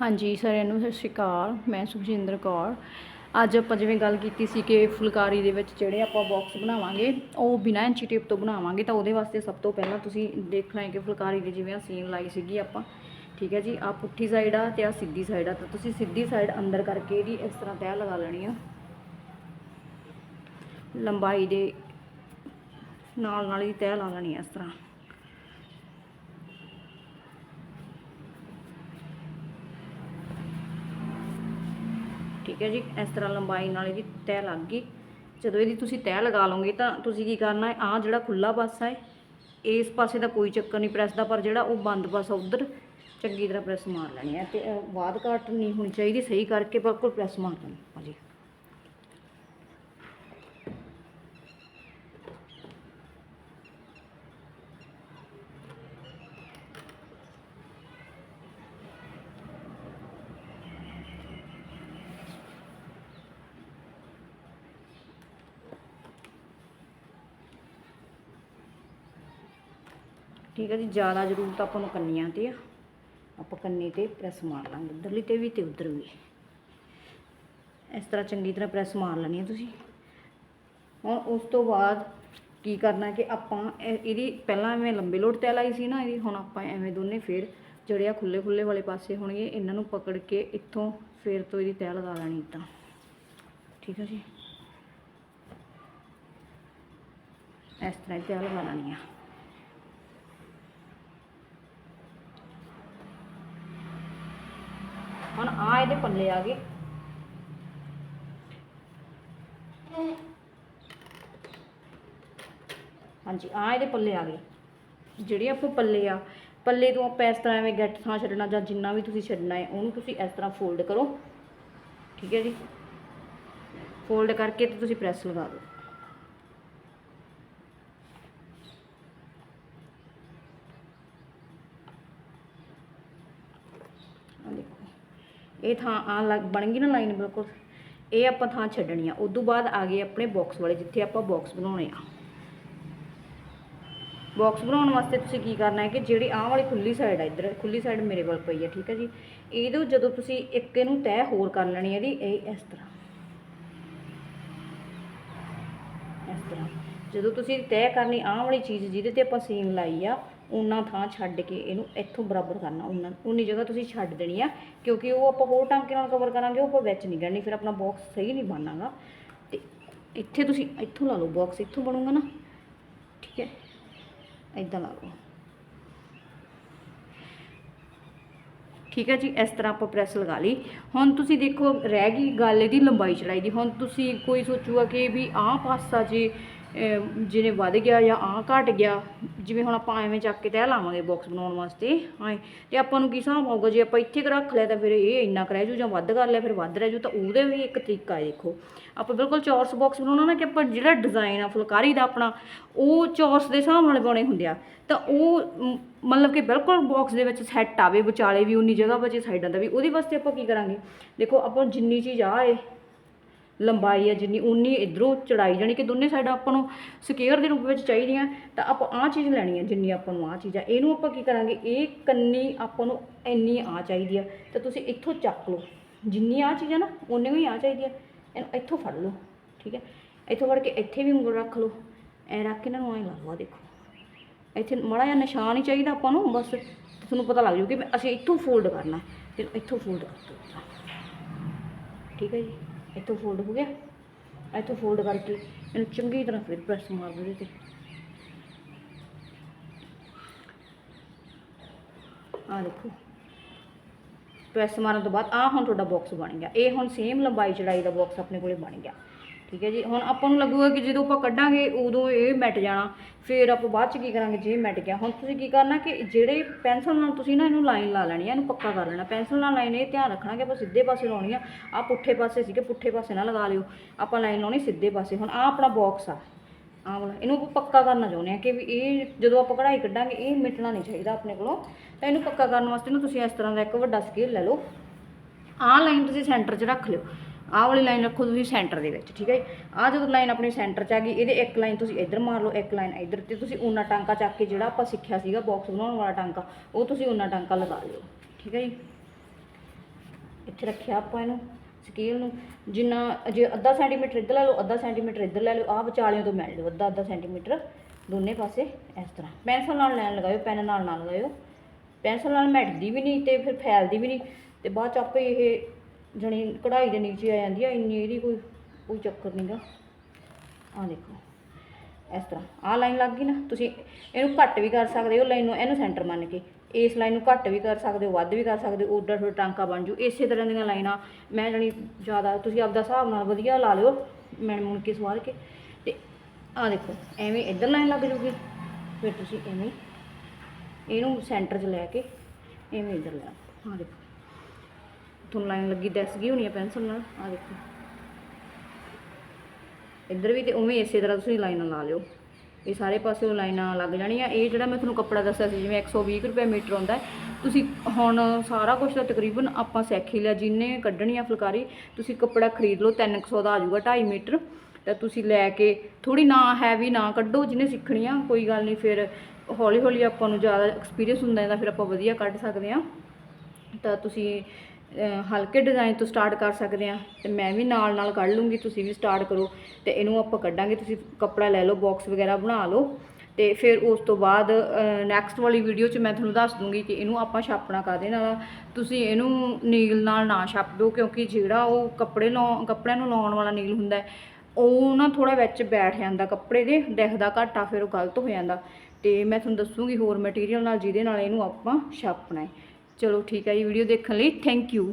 ਹਾਂਜੀ ਸਾਰਿਆਂ ਨੂੰ ਸਤਿ ਸ਼੍ਰੀ ਅਕਾਲ, ਮੈਂ ਸੁਖਜਿੰਦਰ ਕੌਰ। ਅੱਜ ਆਪਾਂ ਜਿਵੇਂ ਗੱਲ ਕੀਤੀ ਸੀ ਕਿ ਫੁਲਕਾਰੀ ਦੇ ਵਿੱਚ ਜਿਹੜੇ ਆਪਾਂ ਬਾਕਸ ਬਣਾਵਾਂਗੇ, ਉਹ ਬਿਨਾਂ ਇੰਚੀ ਟੇਪ ਤੋਂ ਬਣਾਵਾਂਗੇ, ਤਾਂ ਉਹਦੇ ਵਾਸਤੇ ਸਭ ਤੋਂ ਪਹਿਲਾਂ ਤੁਸੀਂ ਦੇਖਣਾ ਹੈ ਕਿ ਫੁਲਕਾਰੀ ਦੀ ਜਿਵੇਂ ਸੀਨ ਲਾਈ ਸੀਗੀ ਆਪਾਂ, ਠੀਕ ਹੈ ਜੀ? ਆ ਪੁੱਠੀ ਸਾਈਡ ਆ ਤੇ ਆ ਸਿੱਧੀ ਸਾਈਡ ਆ, ਤਾਂ ਤੁਸੀਂ ਸਿੱਧੀ ਸਾਈਡ ਅੰਦਰ ਕਰਕੇ ਇਹਦੀ ਇਸ ਤਰ੍ਹਾਂ ਤੈਅ ਲਗਾ ਲੈਣੀ ਆ। ਲੰਬਾਈ ਦੇ ਨਾਲ ਨਾਲ ਹੀ ਤੈਅ ਲਾ ਲੈਣੀ ਆ ਇਸ ਤਰ੍ਹਾਂ। ਠੀਕ ਹੈ ਜੀ, ਇਸ ਤਰ੍ਹਾਂ ਲੰਬਾਈ ਨਾਲ ਇਹਦੀ ਤਹਿ ਲੱਗ ਗਈ। ਜਦੋਂ ਇਹਦੀ ਤੁਸੀਂ ਤਹਿ ਲਗਾ ਲਓਗੇ ਤਾਂ ਤੁਸੀਂ ਕੀ ਕਰਨਾ ਹੈ, ਆਹ ਜਿਹੜਾ ਖੁੱਲਾ ਪਾਸਾ ਹੈ, ਇਸ ਪਾਸੇ ਦਾ ਕੋਈ ਚੱਕਰ ਨਹੀਂ ਪ੍ਰੈਸ ਦਾ, ਪਰ ਜਿਹੜਾ ਉਹ ਬੰਦ ਪਾਸਾ ਉਧਰ, ਚੰਗੀ ਤਰ੍ਹਾਂ ਪ੍ਰੈਸ ਮਾਰ ਲੈਣੀ ਹੈ। ਤੇ ਬਾਅਦ ਘਾਟ ਨਹੀਂ ਹੋਣੀ ਚਾਹੀਦੀ, ਸਹੀ ਕਰਕੇ ਬਿਲਕੁਲ ਪ੍ਰੈਸ ਮਾਰ ਲੈਣੀ ਹਾਂਜੀ। ਠੀਕ ਹੈ ਜੀ, ਜ਼ਿਆਦਾ ਜ਼ਰੂਰਤ ਆਪਾਂ ਨੂੰ ਕੰਨੀਆਂ ਤੇ ਆ। ਆਪਾਂ ਕੰਨੀ ਤੇ ਪ੍ਰੈਸ ਮਾਰ ਲਾਂਗੇ, ਇੱਧਰਲੀ ਤੇ ਵੀ ਤੇ ਉੱਧਰ ਵੀ। ਇਸ ਤਰ੍ਹਾਂ ਚੰਗੀ ਤਰ੍ਹਾਂ ਪ੍ਰੈਸ ਮਾਰ ਲੈਣੀ ਹੈ ਤੁਸੀਂ। ਹੁਣ ਉਸ ਤੋਂ ਬਾਅਦ ਕੀ ਕਰਨਾ ਕਿ ਆਪਾਂ ਇਹ- ਇਹਦੀ ਪਹਿਲਾਂ ਐਵੇਂ ਲੰਬੇ ਲੋਟ ਤੇ ਲਾਈ ਸੀ ਨਾ ਇਹਦੀ, ਹੁਣ ਆਪਾਂ ਐਵੇਂ ਦੋਨੇ ਫੇਰ ਜਿਹੜੇ ਆ ਖੁੱਲੇ ਖੁੱਲੇ ਵਾਲੇ ਪਾਸੇ ਹੋਣਗੇ, ਇਹਨਾਂ ਨੂੰ ਪਕੜ ਕੇ ਇੱਥੋਂ ਫੇਰ ਤੋਂ ਇਹਦੀ ਤਹਿ ਲਗਾ ਲੈਣੀ ਇੱਦਾਂ ਠੀਕ ਹੈ ਜੀ? ਇਸ ਤਰ੍ਹਾਂ ਹੀ ਲਗਾ ਲੈਣੀ ਆ। ਹੁਣ ਆ ਇਹਦੇ ਪੱਲੇ ਆ ਗਏ। ਹਾਂਜੀ, ਆ ਇਹਦੇ ਪੱਲੇ ਆ ਗਏ। ਜਿਹੜੇ ਆਪਾਂ ਪੱਲੇ ਆ, ਪੱਲੇ ਤੋਂ ਆਪਾਂ ਇਸ ਤਰ੍ਹਾਂ ਐਵੇਂ ਗੱਠ ਥਾਂ ਛੱਡਣਾ ਜਾਂ ਜਿੰਨਾ ਵੀ ਤੁਸੀਂ ਛੱਡਣਾ ਹੈ, ਉਹਨੂੰ ਤੁਸੀਂ ਇਸ ਤਰ੍ਹਾਂ ਫੋਲਡ ਕਰੋ। ਠੀਕ ਹੈ ਜੀ? ਫੋਲਡ ਕਰਕੇ ਤੇ ਤੁਸੀਂ ਪ੍ਰੈਸ ਲਗਾ ਦਿਓ ਆਹ ਦੇਖੋ ਇਹ ਥਾਂ ਆ ਲੱਗ, ਬਣ ਗਈ ਨਾ ਲਾਈਨ ਬਿਲਕੁਲ। ਇਹ ਆਪਾਂ ਥਾਂ ਛੱਡਣੀ ਆ। ਉਦੋਂ ਬਾਅਦ ਆ ਗਏ ਆਪਣੇ ਬਾਕਸ ਵਾਲੇ, ਜਿੱਥੇ ਆਪਾਂ ਬਾਕਸ ਬਣਾਉਣੇ ਆ। ਬਾਕਸ ਬਣਾਉਣ ਵਾਸਤੇ ਤੁਸੀਂ ਕੀ ਕਰਨਾ ਹੈ ਕਿ ਜਿਹੜੀ ਆਹ ਵਾਲੀ ਖੁੱਲੀ ਸਾਈਡ ਆ, ਇੱਧਰ, ਖੁੱਲੀ ਸਾਈਡ ਮੇਰੇ ਕੋਲ ਪਈ ਹੈ ਠੀਕ ਹੈ ਜੀ। ਇਹਦੇ ਜਦੋਂ ਤੁਸੀਂ ਇੱਕ ਇਹਨੂੰ ਤੈਅ ਹੋਰ ਕਰ ਲੈਣੀ ਹੈ ਇਹਦੀ ਇਹ ਇਸ ਤਰ੍ਹਾਂ। ਇਸ ਤਰ੍ਹਾਂ। ਜਦੋਂ ਤੁਸੀਂ ਤੈਅ ਕਰਨੀ ਆਹ ਵਾਲੀ ਚੀਜ਼ ਜਿਹਦੇ ਤੇ ਆਪਾਂ ਸੀਨ ਲਾਈ ਆ ਉਹਨਾਂ ਥਾਂ ਛੱਡ ਕੇ ਇਹਨੂੰ ਇੱਥੋਂ ਬਰਾਬਰ ਕਰਨਾ, ਉਹਨਾਂ ਉਨੀ ਜਗ੍ਹਾ ਤੁਸੀਂ ਛੱਡ ਦੇਣੀ ਆ, ਕਿਉਂਕਿ ਉਹ ਆਪਾਂ ਹੋਰ ਟਾਂਕੇ ਨਾਲ ਕਵਰ ਕਰਾਂਗੇ, ਉਹ ਆਪਾਂ ਵਿੱਚ ਨਹੀਂ ਕਰਨੀ ਫਿਰ ਆਪਣਾ ਬਾਕਸ ਸਹੀ ਨਹੀਂ ਬਣਾਗਾ ਤੇ ਇੱਥੇ ਤੁਸੀਂ ਇੱਥੋਂ ਲਾ ਲਓ ਬਾਕਸ ਇੱਥੋਂ ਬਣੂਗਾ ਨਾ? ਠੀਕ ਹੈ? ਇਦਾਂ ਲਾ ਲਓ। ਠੀਕ ਹੈ ਜੀ, ਇਸ ਤਰ੍ਹਾਂ ਆਪਾਂ ਪ੍ਰੈਸ ਲਗਾ ਲਈ। ਹੁਣ ਤੁਸੀਂ ਦੇਖੋ, ਰਹਿ ਗਈ ਗੱਲ ਇਹਦੀ ਲੰਬਾਈ ਚੜਾਈ ਦੀ। ਹੁਣ ਤੁਸੀਂ ਕੋਈ ਸੋਚੂਗਾ ਕਿ ਵੀ ਆਹ ਪਾਸਾ ਜੇ ਜਿਹਨੇ ਵੱਧ ਗਿਆ ਜਾਂ ਆਹ ਘਟ ਗਿਆ, ਜਿਵੇਂ ਹੁਣ ਆਪਾਂ ਐਵੇਂ ਚੱਕ ਕੇ ਤਹਿ ਲਾਵਾਂਗੇ ਬਾਕਸ ਬਣਾਉਣ ਵਾਸਤੇ ਹਾਂ ਤੇ ਆਪਾਂ ਨੂੰ ਕੀ ਹਿਸਾਬ ਆਊਗਾ, ਜੇ ਆਪਾਂ ਇੱਥੇ ਕੁ ਰੱਖ ਲਿਆ ਤਾਂ ਫਿਰ ਇਹ ਇੰਨਾ ਕੁ ਰਹਿ ਜੂ ਜਾਂ ਵੱਧ ਕਰ ਲਿਆ, ਫਿਰ ਵੱਧ ਰਹਿ ਜੂ, ਤਾਂ ਉਹਦੇ ਵੀ ਇੱਕ ਤਰੀਕਾ ਹੈ ਦੇਖੋ। ਆਪਾਂ ਬਿਲਕੁਲ ਚੌਰਸ ਬਾਕਸ ਬਣਾਉਣਾ ਨਾ ਕਿ ਆਪਾਂ ਜਿਹੜਾ ਡਿਜ਼ਾਈਨ ਆ, ਫੁਲਕਾਰੀ ਦਾ ਆਪਣਾ, ਉਹ ਚੌਰਸ ਦੇ ਹਿਸਾਬ ਨਾਲ ਬਣੇ ਹੁੰਦੇ ਆ। ਤਾਂ ਉਹ ਮਤਲਬ ਕਿ ਬਿਲਕੁਲ ਬਾਕਸ ਦੇ ਵਿੱਚ ਸੈੱਟ ਆਵੇ, ਵਿਚਾਲੇ ਵੀ ਉਨੀ ਜਗ੍ਹਾ ਬਚੇ, ਸਾਈਡਾਂ ਦਾ ਵੀ, ਉਹਦੇ ਵਾਸਤੇ ਆਪਾਂ ਕੀ ਕਰਾਂਗੇ? ਦੇਖੋ, ਆਪਾਂ ਜਿੰਨੀ ਚੀਜ਼ ਆ ਏ ਲੰਬਾਈ ਹੈ ਜਿੰਨੀ, ਉਨੀ ਇਧਰੋਂ ਚੜਾਈ ਜਾਣੀ ਕਿ ਦੋਨੇ ਸਾਈਡਾਂ ਆਪਾਂ ਨੂੰ ਸਕੁਅਰ ਦੇ ਰੂਪ ਵਿੱਚ ਚਾਹੀਦੀਆਂ ਤਾਂ ਆਪਾਂ ਆਹ ਚੀਜ਼ ਲੈਣੀ ਹੈ, ਜਿੰਨੀ ਆਪਾਂ ਨੂੰ ਆਹ ਚੀਜ਼ ਆ ਇਹਨੂੰ ਆਪਾਂ ਕੀ ਕਰਾਂਗੇ? ਇਹ ਕੰਨੀ ਆਪਾਂ ਨੂੰ ਇੰਨੀ ਆ ਚਾਹੀਦੀ ਆ ਤਾਂ ਤੁਸੀਂ ਇੱਥੋਂ ਚੱਕ ਲਓ। ਜਿੰਨੀ ਆ ਚੀਜ਼ ਆ ਨਾ ਉਨੀ ਹੀ ਆ ਚਾਹੀਦੀ ਆ ਇਹਨੂੰ ਇੱਥੋਂ ਫੜ ਲਓ, ਠੀਕ ਹੈ? ਇੱਥੋਂ ਫੜ ਕੇ ਇੱਥੇ ਵੀ ਉਂਗਲ ਰੱਖ ਲਓ। ਐ ਰੱਖ ਕੇ ਇਹਨਾਂ ਨੂੰ ਐ ਲਾ ਲਓ ਦੇਖੋ। ਇੱਥੇ ਮਾੜਾ ਜਿਹਾ ਨਿਸ਼ਾਨ ਹੀ ਚਾਹੀਦਾ ਆਪਾਂ ਨੂੰ, ਬਸ ਤੇ ਤੁਹਾਨੂੰ ਪਤਾ ਲੱਗ ਜੂ ਕਿ ਅਸੀਂ ਇੱਥੋਂ ਫੋਲਡ ਕਰਨਾ ਤੇ ਇੱਥੋਂ ਫੋਲਡ ਕਰ ਦਿਓ ਠੀਕ ਹੈ ਜੀ? ਇੱਥੋਂ ਫੋਲਡ ਹੋ ਗਿਆ। ਇੱਥੋਂ ਫੋਲਡ ਕਰਕੇ ਇਹਨੂੰ ਚੰਗੀ ਤਰ੍ਹਾਂ ਫਿਰ ਪ੍ਰੈਸ ਮਾਰ ਦਿਓ ਇਹਦੇ ਤੇ। ਆਹ ਦੇਖੋ। ਪ੍ਰੈਸ ਮਾਰਨ ਤੋਂ ਬਾਅਦ ਆਹ ਹੁਣ ਤੁਹਾਡਾ ਬਾਕਸ ਬਣ ਗਿਆ। ਇਹ ਹੁਣ ਸੇਮ ਲੰਬਾਈ ਚੜਾਈ ਦਾ ਬਾਕਸ ਆਪਣੇ ਕੋਲੇ ਬਣ ਗਿਆ। ਠੀਕ ਹੈ ਜੀ। ਹੁਣ ਆਪਾਂ ਨੂੰ ਲੱਗੂਗਾ ਕਿ ਜਦੋਂ ਆਪਾਂ ਕੱਢਾਂਗੇ, ਉਦੋਂ ਇਹ ਮਿਟ ਜਾਣਾ। ਫਿਰ ਆਪਾਂ ਬਾਅਦ ਚ ਕੀ ਕਰਾਂਗੇ ਜੇ ਇਹ ਮਿਟ ਗਿਆ। ਹੁਣ ਤੁਸੀਂ ਕੀ ਕਰਨਾ ਕਿ ਜਿਹੜੇ ਪੈਨਸਲ ਨਾਲ ਤੁਸੀਂ ਨਾ ਇਹਨੂੰ ਲਾਈਨ ਲਾ ਲੈਣੀ ਆ, ਇਹਨੂੰ ਪੱਕਾ ਕਰ ਲੈਣਾ। ਪੈਨਸਲ ਨਾਲ ਲਾਈਨ ਇਹ ਧਿਆਨ ਰੱਖਣਾ ਕਿ ਆਪਾਂ ਸਿੱਧੇ ਪਾਸੇ ਲਾਉਣੀ ਆ। ਆ ਪੁੱਠੇ ਪਾਸੇ ਸੀਗੇ, ਪੁੱਠੇ ਪਾਸੇ ਨਾ ਲਗਾ ਲਿਓ। ਆਪਾਂ ਲਾਈਨ ਲਾਉਣੀ ਸਿੱਧੇ ਪਾਸੇ। ਹੁਣ ਆ ਆਪਣਾ ਬਾਕਸ ਆ। ਆਹ ਵਾਲਾ। ਇਹਨੂੰ ਆਪਾਂ ਪੱਕਾ ਕਰਨਾ ਚਾਹੁੰਦੇ ਆ ਕਿ ਵੀ ਇਹ ਜਦੋਂ ਆਪਾਂ ਕਢਾਈ ਕੱਢਾਂਗੇ, ਇਹ ਮਿਟਣਾ ਨਹੀਂ ਚਾਹੀਦਾ ਆਪਣੇ ਕੋਲੋਂ। ਤਾਂ ਇਹਨੂੰ ਪੱਕਾ ਕਰਨ ਵਾਸਤੇ ਨਾ ਤੁਸੀਂ ਇਸ ਤਰ੍ਹਾਂ ਦਾ ਇੱਕ ਵੱਡਾ ਸਕੇਲ ਲੈ ਲਓ। ਆਹ ਲਾਈਨ ਤੁਸੀਂ ਸੈਂਟਰ 'ਚ ਰੱਖ ਲਿਓ। ਆਹ ਵਾਲੀ ਲਾਈਨ ਰੱਖੋ ਤੁਸੀਂ ਸੈਂਟਰ ਦੇ ਵਿੱਚ, ਠੀਕ ਹੈ ਆਹ ਜਦੋਂ ਲਾਈਨ ਆਪਣੀ ਸੈਂਟਰ 'ਚ ਆ ਗਈ, ਇਹਦੇ ਇੱਕ ਲਾਈਨ ਤੁਸੀਂ ਇੱਧਰ ਮਾਰ ਲਓ, ਇੱਕ ਲਾਈਨ ਇੱਧਰ ਤੇ ਤੁਸੀਂ ਉਹਨਾਂ ਟਾਂਕਾ ਚੱਕ ਕੇ ਜਿਹੜਾ ਆਪਾਂ ਸਿੱਖਿਆ ਸੀਗਾ ਬਾਕਸ ਬਣਾਉਣ ਵਾਲਾ ਟਾਂਕਾ, ਉਹ ਤੁਸੀਂ ਉਹਨਾਂ ਟਾਂਕਾ ਲਗਾ ਲਿਓ, ਠੀਕ ਹੈ ਜੀ? ਇੱਥੇ ਰੱਖਿਆ ਆਪਾਂ ਇਹਨੂੰ ਸਕੇਲ ਨੂੰ। ਜਿੰਨਾ, ਜੇ ਅੱਧਾ ਸੈਂਟੀਮੀਟਰ ਇੱਧਰ ਲੈ ਲਓ, ਅੱਧਾ ਸੈਂਟੀਮੀਟਰ ਇੱਧਰ ਲੈ ਲਓ, ਆਹ ਵਿਚਾਲਿਆਂ ਤੋਂ ਮਿਲ ਲਓ ਅੱਧਾ ਅੱਧਾ ਸੈਂਟੀਮੀਟਰ ਦੋਨੇ ਪਾਸੇ ਇਸ ਤਰ੍ਹਾਂ। ਪੈਨਸਲ ਨਾਲ ਲਾਈਨ ਲਗਾਇਓ ਪੈਨ ਨਾਲ ਨਾ ਲਗਾਇਓ। ਪੈਨਸਲ ਨਾਲ ਮੈਟਦੀ ਵੀ ਨਹੀਂ ਤੇ ਫਿਰ ਫੈਲਦੀ ਵੀ ਨਹੀਂ। ਤੇ ਬਾਅਦ ਚ ਆਪੇ ਇਹ ਜਣੀ ਕਢਾਈ ਦੇ ਨੀਚੇ ਆ ਜਾਂਦੀ ਆ, ਇੰਨੀ ਇਹਦੀ ਕੋਈ ਕੋਈ ਚੱਕਰ ਨਹੀਂਗਾ ਆਹ ਦੇਖੋ, ਇਸ ਤਰ੍ਹਾਂ। ਆਹ ਲਾਈਨ ਲੱਗ ਗਈ ਨਾ, ਤੁਸੀਂ ਇਹਨੂੰ ਘੱਟ ਵੀ ਕਰ ਸਕਦੇ ਹੋ ਲਾਈਨ ਨੂੰ ਇਹਨੂੰ ਸੈਂਟਰ ਮੰਨ ਕੇ। ਇਸ ਲਾਈਨ ਨੂੰ ਘੱਟ ਵੀ ਕਰ ਸਕਦੇ ਹੋ, ਵੱਧ ਵੀ ਕਰ ਸਕਦੇ ਹੋ ਉੱਡਾ ਤੁਹਾਡਾ ਟਾਂਕਾ ਬਣ ਜੂ। ਇਸੇ ਤਰ੍ਹਾਂ ਦੀਆਂ ਲਾਈਨਾਂ, ਮੈਂ ਜਣੀ ਜ਼ਿਆਦਾ, ਤੁਸੀਂ ਆਪਦਾ ਹਿਸਾਬ ਨਾਲ ਵਧੀਆ ਲਾ ਲਿਓ, ਮੈਂ ਮੁਣ ਕੇ ਸਵਾਰ ਕੇ। ਤੇ ਆਹ ਦੇਖੋ, ਐਵੇਂ ਇੱਧਰ ਲਾਈਨ ਲੱਗ ਜੂਗੀ। ਫਿਰ ਤੁਸੀਂ ਐਵੇਂ ਇਹਨੂੰ ਸੈਂਟਰ 'ਚ ਲੈ ਕੇ, ਐਵੇਂ ਇੱਧਰ ਲੈ ਆਓ। ਦੇਖੋ। ਤੁਹਾਨੂੰ ਲਾਈਨ ਲੱਗੀ ਦਿਸ ਗਈ ਹੋਣੀ ਹੈ ਪੈਨਸਲ ਨਾਲ ਆ ਦੇਖੋ। ਇੱਧਰ ਵੀ ਤੇ ਉਵੇਂ ਇਸੇ ਤਰ੍ਹਾਂ ਤੁਸੀਂ ਲਾਈਨਾਂ ਲਾ ਲਿਓ। ਇਹ ਸਾਰੇ ਪਾਸੇ ਲਾਈਨਾਂ ਲੱਗ ਜਾਣੀਆਂ। ਇਹ ਜਿਹੜਾ ਮੈਂ ਤੁਹਾਨੂੰ ਕੱਪੜਾ ਦੱਸਿਆ ਸੀ, ਜਿਵੇਂ 120 ਰੁਪਏ ਮੀਟਰ ਆਉਂਦਾ ਤੁਸੀਂ ਹੁਣ ਸਾਰਾ ਕੁਝ ਤਾਂ ਤਕਰੀਬਨ ਆਪਾਂ ਸਿੱਖ ਹੀ ਲਿਆ, ਜਿੰਨੇ ਕੱਢਣੀ ਆ ਫੁਲਕਾਰੀ, ਤੁਸੀਂ ਕੱਪੜਾ ਖਰੀਦ ਲਓ 300 ਦਾ ਆ ਜਾਊਗਾ 2.5 ਮੀਟਰ। ਤਾਂ ਤੁਸੀਂ ਲੈ ਕੇ ਥੋੜੀ ਨਾ ਹੈਵੀ ਨਾ ਕੱਢੋ ਜਿਹਨੇ ਸਿੱਖਣੀ ਆ ਕੋਈ ਗੱਲ ਨਹੀਂ, ਫਿਰ ਹੌਲੀ ਹੌਲੀ ਆਪਾਂ ਨੂੰ ਜ਼ਿਆਦਾ ਐਕਸਪੀਰੀਅੰਸ ਹੁੰਦਾ ਜਾਂਦਾ ਫਿਰ ਆਪਾਂ ਵਧੀਆ ਕੱਢ ਸਕਦੇ ਆ ਤਾਂ ਤੁਸੀਂ ਹਲਕੇ ਡਿਜ਼ਾਈਨ ਤੋਂ ਸਟਾਰਟ ਕਰ ਸਕਦੇ ਆ ਤੇ ਮੈਂ ਵੀ ਨਾਲ ਨਾਲ ਕੱਢ ਲੂੰਗੀ ਤੁਸੀਂ ਵੀ ਸਟਾਰਟ ਕਰੋ ਤੇ ਇਹਨੂੰ ਆਪਾਂ ਕੱਢਾਂਗੇ ਤੁਸੀਂ ਕੱਪੜਾ ਲੈ ਲਓ ਬਾਕਸ ਵਗੈਰਾ ਬਣਾ ਲਓ ਤੇ ਫਿਰ ਉਸ ਤੋਂ ਬਾਅਦ ਨੈਕਸਟ ਵਾਲੀ ਵੀਡੀਓ 'ਚ ਮੈਂ ਤੁਹਾਨੂੰ ਦੱਸ ਦੂੰਗੀ ਕਿ ਇਹਨੂੰ ਆਪਾਂ ਛਾਪਣਾ ਕਾਦੇ ਨਾਲ ਤੁਸੀਂ ਇਹਨੂੰ ਨੀਲ ਨਾਲ ਨਾ ਛਾਪ ਦਿਓ ਕਿਉਂਕਿ ਜਿਹੜਾ ਉਹ ਕੱਪੜੇ ਲਾਉਣ ਕੱਪੜਿਆਂ ਨੂੰ ਲਾਉਣ ਵਾਲਾ ਨੀਲ ਹੁੰਦਾ ਹੈ, ਉਹ ਨਾ ਥੋੜਾ ਵਿੱਚ ਬੈਠ ਜਾਂਦਾ ਕੱਪੜੇ ਦੇ ਦਿਖਦਾ ਘਾਟਾ ਫਿਰ ਉਹ ਗਲਤ ਹੋ ਜਾਂਦਾ। ਤੇ ਮੈਂ ਤੁਹਾਨੂੰ ਦੱਸੂਗੀ ਹੋਰ ਮਟੀਰੀਅਲ ਨਾਲ ਜਿਹਦੇ ਨਾਲ ਇਹਨੂੰ ਆਪਾਂ ਛਾਪਣਾ ਹੈ। ਚਲੋ ਠੀਕ ਹੈ ਜੀ ਵੀਡੀਓ ਦੇਖਣ ਲਈ ਥੈਂਕ ਯੂ